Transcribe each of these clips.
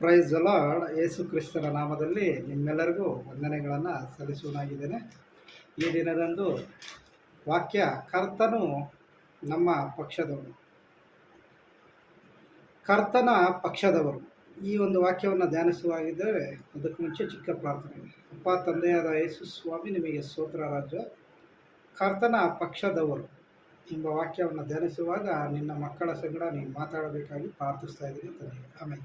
Price lord ಯೇಸು ಕ್ರಿಸ್ತನ ನಾಮದಲ್ಲಿ ನಿಮ್ಮೆಲ್ಲರಿಗೂ ವಂದನೆಗಳನ್ನು ಸಲ್ಲಿಸುವನಾಗಿದ್ದೇನೆ. ಈ ದಿನದಂದು ವಾಕ್ಯ, ಕರ್ತನು ನಮ್ಮ ಪಕ್ಷದವನು. ಕರ್ತನ ಪಕ್ಷದವರು. ಈ ಒಂದು ವಾಕ್ಯವನ್ನು ಧ್ಯಾನಿಸುವಾಗಿದ್ದೇವೆ ಅದಕ್ಕೆ ಮುಂಚೆ ಚಿಕ್ಕ ಪ್ರಾರ್ಥನೆ. ಅಪ್ಪ, ತಂದೆಯಾದ ಯೇಸು ಸ್ವಾಮಿ, ನಿಮಗೆ ಸ್ತೋತ್ರ ರಾಜ ಕರ್ತನ ಪಕ್ಷದವರು ಎಂಬ ವಾಕ್ಯವನ್ನು ಧ್ಯಾನಿಸುವಾಗ ನಿನ್ನ ಮಕ್ಕಳ ಸಂಗಡ ನೀನು ಮಾತಾಡಬೇಕಾಗಿ ಪ್ರಾರ್ಥಿಸ್ತಾ ಇದ್ದೀನಿ ತಂದೆ ಆಮೇಲೆ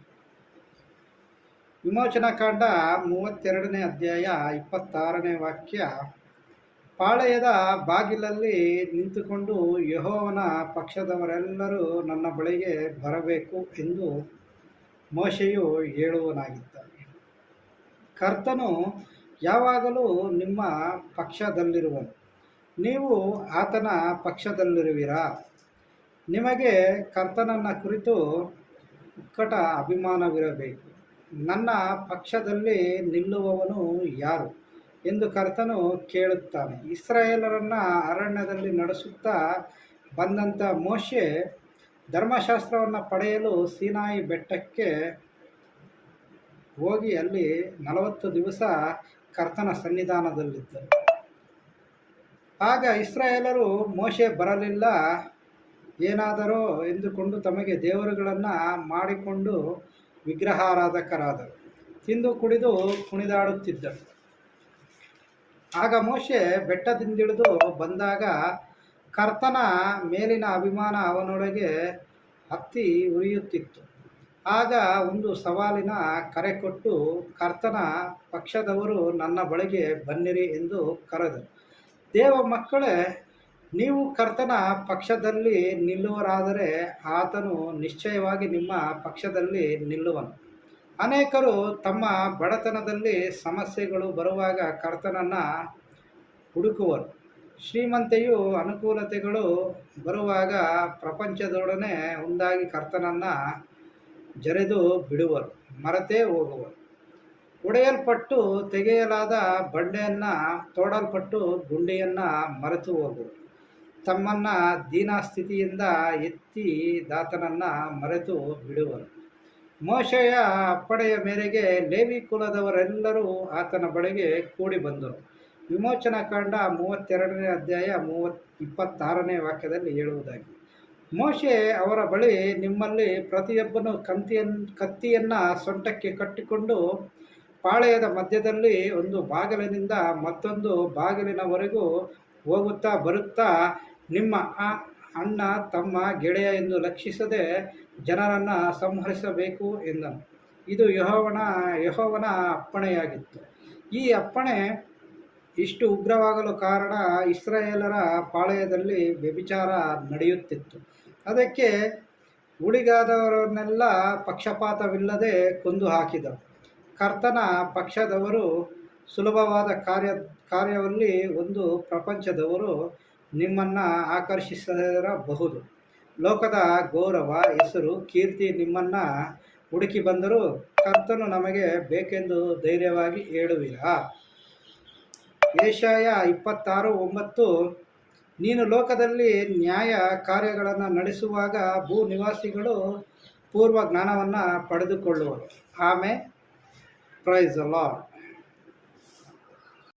ವಿಮೋಚನಾ ಕಾಂಡ ಮೂವತ್ತೆರಡನೇ ಅಧ್ಯಾಯ ಇಪ್ಪತ್ತಾರನೇ ವಾಕ್ಯ. ಪಾಳೆಯದ ಬಾಗಿಲಲ್ಲಿ ನಿಂತುಕೊಂಡು ಯಹೋವನ ಪಕ್ಷದವರೆಲ್ಲರೂ ನನ್ನ ಬಳಿಗೆ ಬರಬೇಕು ಎಂದು ಮೋಶೆಯು ಹೇಳುವನಾಗಿದ್ದಾನೆ. ಕರ್ತನು ಯಾವಾಗಲೂ ನಿಮ್ಮ ಪಕ್ಷದಲ್ಲಿರುವನು. ನೀವು ಆತನ ಪಕ್ಷದಲ್ಲಿರುವಿರಾ? ನಿಮಗೆ ಕರ್ತನನ್ನ ಕುರಿತು ಉಕ್ಕಟ ಅಭಿಮಾನವಿರಬೇಕು. ನನ್ನ ಪಕ್ಷದಲ್ಲಿ ನಿಲ್ಲುವವನು ಯಾರು ಎಂದು ಕರ್ತನು ಕೇಳುತ್ತಾನೆ. ಇಸ್ರಾಯೇಲರನ್ನು ಅರಣ್ಯದಲ್ಲಿ ನಡೆಸುತ್ತಾ ಬಂದಂಥ ಮೋಶೆ ಧರ್ಮಶಾಸ್ತ್ರವನ್ನು ಪಡೆಯಲು ಸೀನಾಯಿ ಬೆಟ್ಟಕ್ಕೆ ಹೋಗಿ ಅಲ್ಲಿ ನಲವತ್ತು ದಿವಸ ಕರ್ತನ ಸನ್ನಿಧಾನದಲ್ಲಿದ್ದರು. ಆಗ ಇಸ್ರಾಯೇಲರು ಮೋಶೆ ಬರಲಿಲ್ಲ. ಏನಾದರೂ ಎಂದುಕೊಂಡು ತಮಗೆ ದೇವರುಗಳನ್ನು ಮಾಡಿಕೊಂಡು ವಿಗ್ರಹಾರಾಧಕರಾದರು ತಿಂದು ಕುಡಿದು ಕುಣಿದಾಡುತ್ತಿದ್ದರು ಆಗ ಮೋಶೆ ಬೆಟ್ಟದಿಂದಿಳಿದು ಬಂದಾಗ ಕರ್ತನ ಮೇಲಿನ ಅಭಿಮಾನ ಅವನೊಳಗೆ ಹತ್ತಿ ಉರಿಯುತ್ತಿತ್ತು. ಆಗ ಒಂದು ಸವಾಲಿನ ಕರೆ ಕೊಟ್ಟು, ಕರ್ತನ ಪಕ್ಷದವರು ನನ್ನ ಬಳಿಗೆ ಬನ್ನಿರಿ ಎಂದು ಕರೆದರು. ದೇವ ಮಕ್ಕಳೇ ನೀವು ಕರ್ತನ ಪಕ್ಷದಲ್ಲಿ ನಿಲ್ಲುವರಾದರೆ ಆತನು ನಿಶ್ಚಯವಾಗಿ ನಿಮ್ಮ ಪಕ್ಷದಲ್ಲಿ ನಿಲ್ಲುವನು. ಅನೇಕರು ತಮ್ಮ ಬಡತನದಲ್ಲಿ ಸಮಸ್ಯೆಗಳು ಬರುವಾಗ ಕರ್ತನನ್ನು ಹುಡುಕುವರು. ಶ್ರೀಮಂತೆಯು ಅನುಕೂಲತೆಗಳು ಬರುವಾಗ ಪ್ರಪಂಚದೊಡನೆ ಒಂದಾಗಿ ಕರ್ತನನ್ನು ಜರೆದು ಬಿಡುವರು, ಮರೆತೇ ಹೋಗುವರು. ಒಡೆಯಲ್ಪಟ್ಟು ತೆಗೆಯಲಾದ ಬಂಡೆಯನ್ನು, ತೋಡಲ್ಪಟ್ಟು ಗುಂಡಿಯನ್ನು ಮರೆತು ಹೋಗುವರು. ತಮ್ಮನ್ನು ದೀನಾಸ್ಥಿತಿಯಿಂದ ಎತ್ತಿ ದಾತನನ್ನು ಮರೆತು ಬಿಡುವರು. ಮೋಶೆಯ ಅಪ್ಪಡೆಯ ಮೇರೆಗೆ ಲೇವಿ ಕುಲದವರೆಲ್ಲರೂ ಆತನ ಬಳಿಗೆ ಕೂಡಿ ಬಂದರು. ವಿಮೋಚನಾ ಕಾಂಡ ಮೂವತ್ತೆರಡನೇ ಅಧ್ಯಾಯ ಮೂವತ್ ಇಪ್ಪತ್ತಾರನೇ ವಾಕ್ಯದಲ್ಲಿ ಹೇಳುವುದಾಗಿ. ಮೋಶೆ ಅವರ ಬಳಿ ನಿಮ್ಮಲ್ಲಿ ಪ್ರತಿಯೊಬ್ಬನು ಕಂತಿಯನ್ನು ಕತ್ತಿಯನ್ನು ಸೊಂಟಕ್ಕೆ ಕಟ್ಟಿಕೊಂಡು ಪಾಳೆಯದ ಮಧ್ಯದಲ್ಲಿ ಒಂದು ಬಾಗಿಲಿನಿಂದ ಮತ್ತೊಂದು ಬಾಗಿಲಿನವರೆಗೂ ಹೋಗುತ್ತಾ ಬರುತ್ತಾ ನಿಮ್ಮ ಅಣ್ಣ, ತಮ್ಮ, ಗೆಳೆಯ ಎಂದು ಲಕ್ಷಿಸದೆ ಜನರನ್ನು ಸಂಹರಿಸಬೇಕು ಎಂದನು. ಇದು ಯಹೋವನ ಯಹೋವನ ಅಪ್ಪಣೆಯಾಗಿತ್ತು. ಈ ಅಪ್ಪಣೆ ಇಷ್ಟು ಉಗ್ರವಾಗಲು ಕಾರಣ ಇಸ್ರಾಯೇಲರ ಪಾಳೆಯದಲ್ಲಿ ವ್ಯಭಿಚಾರ ನಡೆಯುತ್ತಿತ್ತು. ಅದಕ್ಕೆ ಉಳಿಗಾದವರನ್ನೆಲ್ಲ ಪಕ್ಷಪಾತವಿಲ್ಲದೆ ಕೊಂದು ಹಾಕಿದರು ಕರ್ತನ ಪಕ್ಷದವರು ಸುಲಭವಾದ ಕಾರ್ಯ, ಕಾರ್ಯದಲ್ಲಿ ಒಂದು ಪ್ರಪಂಚದವರು ನಿಮ್ಮನ್ನು ಆಕರ್ಷಿಸಿರಬಹುದು ಲೋಕದ ಗೌರವ, ಹೆಸರು, ಕೀರ್ತಿ ನಿಮ್ಮನ್ನು ಹುಡುಕಿ ಬಂದರೂ ಕರ್ತನು ನಮಗೆ ಬೇಕೆಂದು ಧೈರ್ಯವಾಗಿ ಹೇಳುವಿರಾ. ಏಷಾಯ ಇಪ್ಪತ್ತಾರು ಒಂಬತ್ತು, ನೀನು ಲೋಕದಲ್ಲಿ ನ್ಯಾಯ ಕಾರ್ಯಗಳನ್ನು ನಡೆಸುವಾಗ ಭೂ ನಿವಾಸಿಗಳು ಪೂರ್ವ ಜ್ಞಾನವನ್ನು ಪಡೆದುಕೊಳ್ಳುವರು. ಆಮೆ ಪ್ರೈಸ್ ಲಾರ್ಡ್